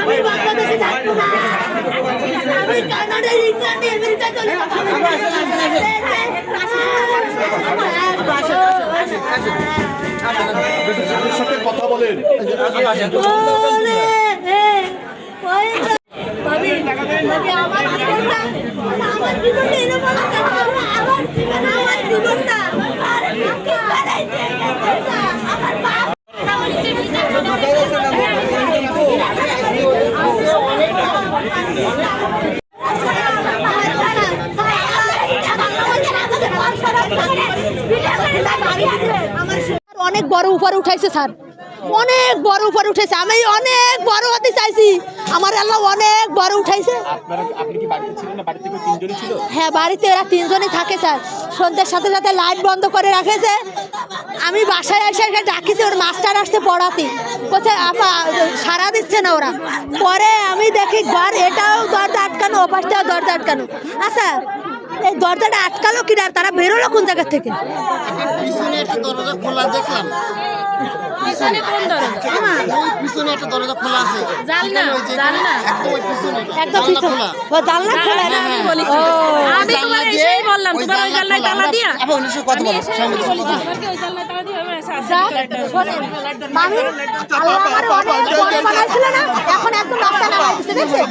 আমি বাংলাদেশে থাকব না আমি কানাডা ইংল্যান্ডে আমেরিকা চলে যাব সাথে কথা বলেন আমার জীবনটা, এরকম আমার অনেক বড় উপরে উঠাইছে স্যার। অনেক বড় উপরে উঠেছে আমি অনেক বড় হতে চাইছি। আমার আল্লাহ অনেক বড় উঠাইছে। হ্যাঁ বাড়িতে ওরা তিনজনই থাকে স্যার। সন্ধ্যের সাথে সাথে লাইট বন্ধ করে রাখেছে। আমি বাসায় এসে ডাকিছি ওর মাস্টার আসতে পড়াতে। বলছে আপা সারা না ওরা। পরে আমি দেখি ঘর এটাও দরজা আটকানো ওপাশটাও দরজা আটকানো। আচ্ছা এই দরজাটা আটকালো কিনা আর তারা বেরোলো কোন জায়গা থেকে? পিছনে দরজা খোলা দেখলাম। পিছনে কোন দরজা? ওই পিছনে একটা দরজা খোলা জানলায় তালা দিয়া? কথা বলো, কথা ওই জানলায় তালা মামি, আল্লাহ আমারে অনেক বানাইছিল না এখন একদম রাস্তা নামাই দেখছেন?